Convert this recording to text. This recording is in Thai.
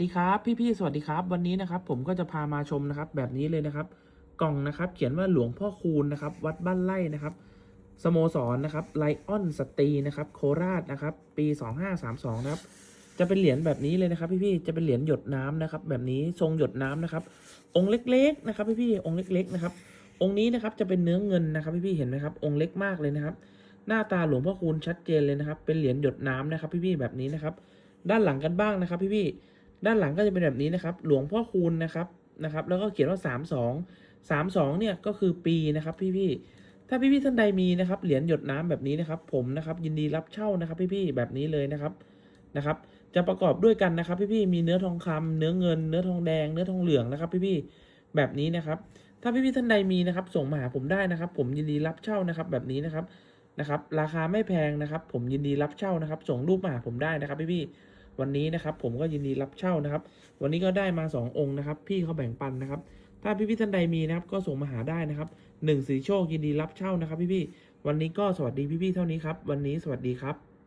ดีครับ พี่ๆสวัสดีครับ วันนี้นะครับผมก็จะพามาชมนะครับ แบบนี้เลยนะครับ กล่องนะครับ เขียนว่าหลวงพ่อคูณนะครับ วัดบ้านไร่นะครับสโมสรนะครับไลออนสตรีนะครับ โคราชนะครับ ปี 2532นะครับจะเป็นเหรียญแบบนี้เลยนะครับ พี่ๆจะเป็นเหรียญหยดน้ำนะครับ แบบนี้ทรงหยดน้ำนะครับ องค์เล็กๆนะครับ พี่ๆองค์เล็ก ๆนะครับ องค์นี้นะครับจะเป็นเนื้อเงินนะครับ พี่ๆเห็นไหมครับ องค์เล็กมากเลยนะครับ หน้าตาหลวงพ่อคูณชัดเจนเลยนะครับ เป็นเหรียญหยดน้ำนะครับ พี่ๆแบบนี้นะครับด้านหลังกันบ้างนะครับ พี่ๆ ด้านหลังก็จะเป็นแบบนี้นะครับ หลวงพ่อคูณนะครับนะครับ แล้วก็เขียนว่า 32 32เนี่ยก็คือปีนะครับพี่ๆถ้าพี่ๆท่านใดมีนะครับเหรียญหยดน้ำแบบนี้นะครับ ผมนะครับยินดีรับเช่านะครับพี่ๆแบบนี้เลยนะครับนะครับ จะประกอบด้วยกันนะครับ พี่ๆมีเนื้อทองคำเนื้อเงิน เนื้อทองแดง เนื้อทองเหลืองนะครับ พี่ๆแบบนี้นะครับ ถ้าพี่ๆท่านใดมีนะครับ ส่งมาหาผมได้นะครับ ผมยินดีรับเช่านะครับ แบบนี้นะครับนะครับ ราคาไม่แพงนะครับ ผมยินดีรับเช่านะครับ ส่งรูปมาหาผมได้นะครับ พี่ๆ วันนี้นะครับผมก็ยินดีรับเช่านะครับ วันนี้ก็ได้มาสององค์นะครับ พี่เขาแบ่งปันนะครับ ถ้าพี่พี่ท่านใดมีนะครับก็ส่งมาหาได้นะครับหนึ่งสีโชคยินดีรับเช่านะครับ พี่พี่วันนี้ก็สวัสดีพี่พี่เท่านี้ครับ วันนี้สวัสดีครับ